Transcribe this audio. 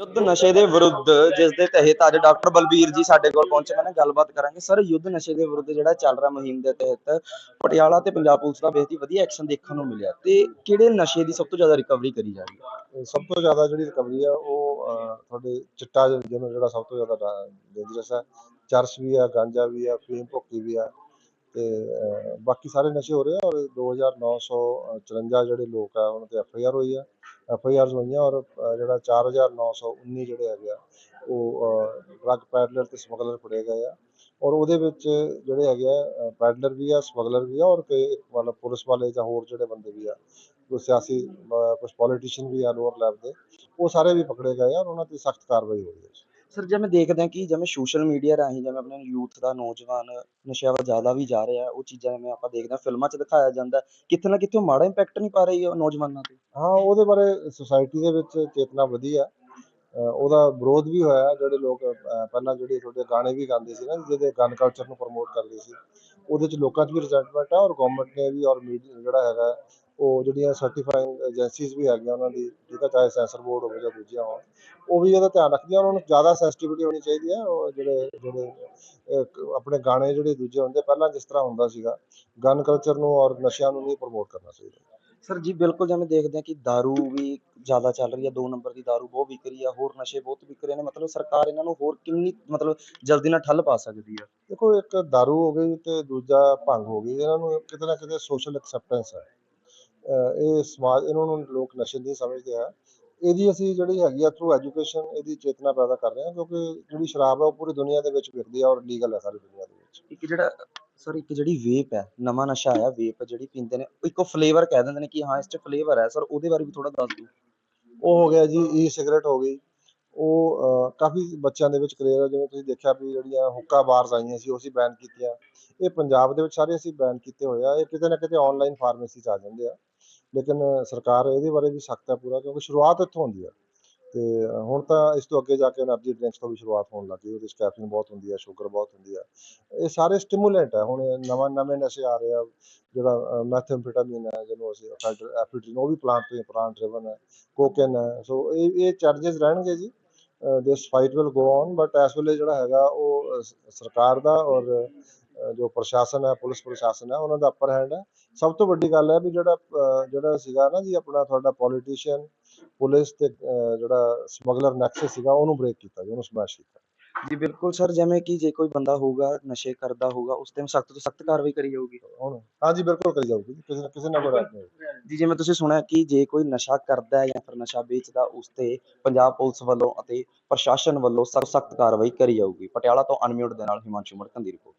ਯੁੱਧ ਨਸ਼ੇ ਦੇ ਵਿਰੁੱਧ, ਜਿਸ ਦੇ ਤਹਿਤ ਅੱਜ ਡਾਕਟਰ ਬਲਬੀਰ ਜੀ ਸਾਡੇ ਕੋਲ ਪਹੁੰਚੇ ਨੇ ਗੱਲਬਾਤ ਕਰਾਂਗੇ। ਸਰ, ਯੁੱਧ ਨਸ਼ੇ ਦੇ ਵਿਰੁੱਧ ਜਿਹੜਾ ਚੱਲ ਰਿਹਾ ਮੁਹਿੰਮ ਦੇ ਤਹਿਤ, ਪਟਿਆਲਾ ਤੇ ਪੰਜਾਬ ਪੁਲਿਸ ਦਾ ਬੇਹਦ ਹੀ ਵਧੀਆ ਐਕਸ਼ਨ ਦੇਖਣ ਨੂੰ ਮਿਲਿਆ। ਤੇ ਕਿਹੜੇ ਨਸ਼ੇ ਦੀ ਸਭ ਤੋਂ ਜ਼ਿਆਦਾ ਰਿਕਵਰੀ ਕਰੀ ਜਾ ਰਹੀ ਹੈ? ਸਭ ਤੋਂ ਜ਼ਿਆਦਾ ਜਿਹੜੀ ਰਿਕਵਰੀ ਆ, ਉਹ ਤੁਹਾਡੇ ਚਿੱਟਾ ਜਿਹੜਾ ਸਭ ਤੋਂ ਜ਼ਿਆਦਾ ਡੇਂਜਰਸ ਹੈ ਚਰਸ ਵੀ ਆ, ਗਾਂਜਾ ਵੀ ਆ, ਫੀਮ ਭੁੱਕੀ ਵੀ ਆ ਤੇ ਬਾਕੀ ਸਾਰੇ ਨਸ਼ੇ ਹੋ ਰਹੇ ਆ ਔਰ 2954 ਜਿਹੜੇ ਲੋਕ ਆ ਉਹਨਾਂ ਤੇ ਐਫ ਆਈ ਆਰ ਹੋਈ ਆ। ਐਫ ਆਈ ਆਰ ਹੋਈਆਂ ਔਰ ਅਹ, ਜਿਹੜਾ 4919 ਜਿਹੜੇ ਹੈਗੇ ਆ ਉਹ ਡਰੱਗ ਪੈਡਲਰ ਤੇ ਸਮਗਲਰ ਫੜੇ ਗਏ ਆ। ਔਰ ਉਹਦੇ ਵਿੱਚ ਜਿਹੜੇ ਹੈਗੇ ਆ ਪੈਡਲਰ ਵੀ ਆ ਸਮਗਲਰ ਵੀ ਆ ਔਰ ਕਈ ਇੱਕ ਮਤਲਬ ਪੁਲਿਸ ਵਾਲੇ ਜਾਂ ਹੋਰ ਜਿਹੜੇ ਬੰਦੇ ਵੀ ਆ ਕੋਈ ਸਿਆਸੀ ਕੁਝ ਪੋਲੀਟੀਸ਼ੀਅਨ ਵੀ ਆ ਲੋਅਰ ਲੈਵਲ ਦੇ ਉਹ ਸਾਰੇ ਵੀ ਪਕੜੇ ਗਏ ਆ ਔਰ ਉਹਨਾਂ ਤੇ ਸਖਤ ਕਾਰਵਾਈ ਹੋ ਰਹੀ ਹੈ। ਸਰ ਜਿਵੇਂ ਦੇਖਦੇ ਹਾਂ ਕਿ ਜਿਵੇਂ ਸੋਸ਼ਲ ਮੀਡੀਆ ਰਾਹੀਂ ਜਿਵੇਂ ਆਪਣੇ ਯੂਥ ਦਾ ਨੌਜਵਾਨ ਨਸ਼ਿਆਂ ਵੱਲ ਜ਼ਿਆਦਾ ਵੀ ਜਾ ਰਿਹਾ, ਉਹ ਚੀਜ਼ਾਂ ਜਿਵੇਂ ਆਪਾਂ ਦੇਖਦੇ ਹਾਂ, ਫਿਲਮਾਂ 'ਚ ਦਿਖਾਇਆ ਜਾਂਦਾ, ਕਿਤੇ ਨਾ ਕਿਤੇ ਉਹ ਮਾੜਾ ਇੰਪੈਕਟ ਨਹੀਂ ਪਾ ਰਹੀ ਉਹ ਨੌਜਵਾਨਾਂ ਤੇ। ਹਾਂ, ਉਹਦੇ ਬਾਰੇ ਸੁਸਾਇਟੀ ਦੇ ਵਿੱਚ ਚੇਤਨਾ ਵਧੀ ਆ। ਉਹਦਾ ਵਿਰੋਧ ਵੀ ਹੋਇਆ, ਜਿਹੜੇ ਲੋਕ ਪਹਿਲਾਂ ਜਿਹੜੇ ਤੁਹਾਡੇ ਗਾਣੇ ਵੀ ਗਾਉਂਦੇ ਸੀ ਨਾ, ਜਿਹਦੇ ਗਨ ਕਲਚਰ ਨੂੰ ਪ੍ਰਮੋਟ ਕਰਦੇ ਸੀ। ਉਹਦੇ ਚ ਲੋਕਾਂ 'ਚ ਵੀ ਰਿਜ਼ੈਂਟਮੈਂਟ ਆ ਔਰ ਗਵਰਨਮੈਂਟ ਨੇ ਵੀ ਔਰ ਮੀਡੀਆ ਜਿਹੜਾ ਹੈਗਾ, ਉਹ ਜਿਹੜੀਆਂ ਸਰਟੀਫਾਈਂਗ ਏਜੰਸੀਜ਼ ਵੀ ਹੈਗੀਆਂ ਉਹਨਾਂ ਦੀ ਠੀਕ ਆ ਚਾਹੇ ਸੈਂਸਰ ਬੋਰਡ ਹੋਵੇ ਜਾਂ ਦੂਜੀਆਂ ਹੋਣ, ਉਹ ਵੀ ਇਹਦਾ ਧਿਆਨ ਰੱਖਦੀਆਂ ਉਹਨਾਂ ਨੂੰ ਜ਼ਿਆਦਾ ਸੈਂਸਿਟੀਵਿਟੀ ਹੋਣੀ ਚਾਹੀਦੀ ਹੈ, ਉਹ ਜਿਹੜੇ ਜਿਹੜੇ ਆਪਣੇ ਗਾਣੇ ਜਿਹੜੇ ਦੂਜੇ ਹੁੰਦੇ, ਪਹਿਲਾਂ ਜਿਸ ਤਰ੍ਹਾਂ ਹੁੰਦਾ ਸੀਗਾ ਗਨ ਕਲਚਰ ਨੂੰ ਔਰ ਨਸ਼ਿਆਂ ਨੂੰ ਨਹੀਂ ਪ੍ਰਮੋਟ ਕਰਨਾ ਚਾਹੀਦਾ। ਸਰ ਜੀ ਬਿਲਕੁਲ ਜਿਵੇਂ ਦੇਖਦੇ ਹਾਂ ਕਿ दारू ਵੀ ਜ਼ਿਆਦਾ ਚੱਲ ਰਹੀ ਹੈ ਦੋ ਨੰਬਰ ਦੀ दारू ਬਹੁਤ ਵਿਕ ਰਹੀ ਹੈ ਹੋਰ ਨਸ਼ੇ ਬਹੁਤ ਵਿਕ ਰਹੇ ਨੇ ਮਤਲਬ ਸਰਕਾਰ ਇਹਨਾਂ ਨੂੰ ਹੋਰ ਕਿੰਨੀ ਮਤਲਬ ਜਲਦੀ ਨਾਲ ਠੱਲ ਪਾ ਸਕਦੀ ਹੈ ਦੇਖੋ ਇੱਕ दारू ਹੋ ਗਈ ਤੇ ਦੂਜਾ ਭੰਗ ਹੋ ਗਈ ਇਹਨਾਂ ਨੂੰ ਕਿਤੇ ਨਾ ਕਿਤੇ ਸੋਸ਼ਲ ਐਕਸੈਪਟੈਂਸ ਹੈ ਅਹ ਇਹ ਸਮਾਜ ਇਹਨਾਂ ਨੂੰ ਲੋਕ ਨਸ਼ੇ ਨਹੀਂ ਸਮਝਦੇ ਆ ਇਹਦੀ ਅਸੀਂ ਜਿਹੜੀ ਹੈਗੀ ਆ ਥਰੂ ਐਜੂਕੇਸ਼ਨ ਇਹਦੀ ਚੇਤਨਾ ਪੈਦਾ ਕਰ ਰਹੇ ਹਾਂ ਕਿਉਂਕਿ ਜਿਹੜੀ ਸ਼ਰਾਬ ਹੈ ਉਹ ਪੂਰੀ ਦੁਨੀਆ ਦੇ ਵਿੱਚ ਵਿਕਦੀ ਆ ਔਰ ਲੀਗਲ ਹੈ ਸਾਰੀ ਦੁਨੀਆ ਦੇ ਵਿੱਚ ਇੱਕ ਜਿਹੜਾ ਸਰ ਇੱਕ ਜਿਹੜੀ ਵੇਪ ਹੈ ਨਵਾਂ ਨਸ਼ਾ ਆਇਆ ਵੇਪ ਜਿਹੜੀ ਪੀਂਦੇ ਨੇ ਇੱਕੋ ਫਲੇਵਰ ਕਹਿ ਦਿੰਦੇ ਨੇ ਕਿ ਹਾਂ ਇਸ 'ਚ ਫਲੇਵਰ ਹੈ। ਸਰ ਉਹਦੇ ਬਾਰੇ ਵੀ ਥੋੜਾ ਦੱਸ ਦਿਓ। ਉਹ ਹੋ ਗਿਆ ਜੀ ਈ ਸਿਗਰਟ ਹੋ ਗਈ। ਉਹ ਅਹ, ਕਾਫੀ ਬੱਚਿਆਂ ਦੇ ਵਿੱਚ ਕਰੇਜ਼ ਹੈ ਜਿਵੇਂ ਤੁਸੀਂ ਦੇਖਿਆ ਵੀ ਜਿਹੜੀਆਂ ਹੁੱਕਾ ਬਾਰਸ ਆਈਆਂ ਸੀ ਉਹ ਅਸੀਂ ਬੈਨ ਕੀਤੀਆਂ। ਇਹ ਪੰਜਾਬ ਦੇ ਵਿੱਚ ਸਾਰੇ ਅਸੀਂ ਬੈਨ ਕੀਤੇ ਹੋਏ ਆ। ਇਹ ਕਿਤੇ ਨਾ ਕਿਤੇ ਆਨਲਾਈਨ ਫਾਰਮੇਸੀ ਆ ਜਾਂਦੇ ਆ। ਲੇਕਿਨ ਸਰਕਾਰ ਇਹਦੇ ਬਾਰੇ ਵੀ ਸਖਤ ਹੈ ਪੂਰਾ ਕਿਉਂਕਿ ਸ਼ੁਰੂਆਤ ਇੱਥੋਂ ਹੁੰਦੀ ਆ। ਤੇ ਹੁਣ ਤਾਂ ਇਸ ਤੋਂ ਅੱਗੇ ਜਾ ਕੇ ਐਨਰਜੀ ਡਰਿੰਕਸ ਤੋਂ ਵੀ ਸ਼ੁਰੂਆਤ ਹੋਣ ਲੱਗੀ ਉਹਦੇ ਵਿੱਚ ਕੈਫੀਨ ਬਹੁਤ ਹੁੰਦੀ ਹੈ ਸ਼ੂਗਰ ਬਹੁਤ ਹੁੰਦੀ ਹੈ ਇਹ ਸਾਰੇ ਸਟਿਮੂਲੈਂਟ ਹੈ ਹੁਣ ਨਵਾਂ, ਨਵੇਂ ਨਸ਼ੇ ਆ ਰਹੇ ਆ, ਜਿਹੜਾ ਮੈਥੈਂਫੈਟਾਮਿਨ ਹੈ ਜਿਹਨੂੰ ਅਸੀਂ ਐਫੀਡ੍ਰੀਨ ਉਹ ਵੀ ਪਲਾਂਟ ਤੋਂ ਪਲਾਂਟ ਡਰਿਵਨ ਹੈ ਕੋਕੇਨ ਹੈ ਸੋ ਇਹ ਇਹ ਚਾਰजेस ਰਹਿਣਗੇ ਜੀ। This fight will go on but S ਵੇਲੇ ਜਿਹੜਾ ਹੈਗਾ ਉਹ ਸਰਕਾਰ ਦਾ ਔਰ ਜੋ ਪ੍ਰਸ਼ਾਸਨ ਹੈ ਪੁਲਿਸ ਪ੍ਰਸ਼ਾਸਨ ਹੈ ਉਹਨਾਂ ਦਾ ਅਪਰ ਹੈਂਡ ਹੈ। ਸਭ ਤੋਂ ਵੱਡੀ ਗੱਲ ਹੈ ਵੀ ਜਿਹੜਾ ਜਿਹੜਾ ਸੀਗਾ ਨਾ ਜੀ ਆਪਣਾ ਤੁਹਾਡਾ ਪੋਲੀਟੀਸ਼ੀਅਨ ਪੁਲਿਸ ਤੇ ਜਿਹੜਾ ਸਮਗਲਰ ਨੈਕਸਸ ਸੀਗਾ ਉਹਨੂੰ ਬ੍ਰੇਕ ਕੀਤਾ ਜੀ ਉਹਨੂੰ ਸਮੈਸ਼ ਕੀਤਾ। ਜੀ ਬਿਲਕੁਲ ਸਰ ਜਿਵੇਂ ਕਿ ਜੇ ਕੋਈ ਬੰਦਾ ਹੋਊਗਾ ਨਸ਼ੇ ਕਰਦਾ ਹੋਊਗਾ ਉਸ ਤੇ ਸਖਤ ਤੋਂ ਸਖਤ ਕਾਰਵਾਈ ਕਰੀ ਜਾਊਗੀ। ਹੁਣ ਹਾਂਜੀ ਬਿਲਕੁਲ ਕਰੀ ਜਾਊਗੀ ਜੀ, ਕਿਸੇ ਨਾ ਕਿਸੇ ਨਾਲ ਕੋਈ ਰਾਜ ਨਹੀਂ। ਜੀ ਜਿਵੇਂ ਤੁਸੀਂ ਸੁਣਿਆ ਕਿ ਜੇ ਕੋਈ ਨਸ਼ਾ ਕਰਦਾ ਹੈ ਜਾਂ ਫਿਰ ਨਸ਼ਾ ਵੇਚਦਾ ਉਸ ਤੇ ਪੰਜਾਬ ਪੁਲਿਸ ਵੱਲੋਂ ਅਤੇ ਪ੍ਰਸ਼ਾਸਨ ਵੱਲੋਂ ਸਖਤ ਸਖਤ ਕਾਰਵਾਈ ਕਰੀ ਜਾਊਗੀ। ਪਟਿਆਲਾ ਤੋਂ ਅਨਮਿਊਟ ਦੇ ਨਾਲ ਹਿਮਾਂਸ਼ੂ ਮੜਕਨ ਦੀ ਰਿਪੋਰਟ।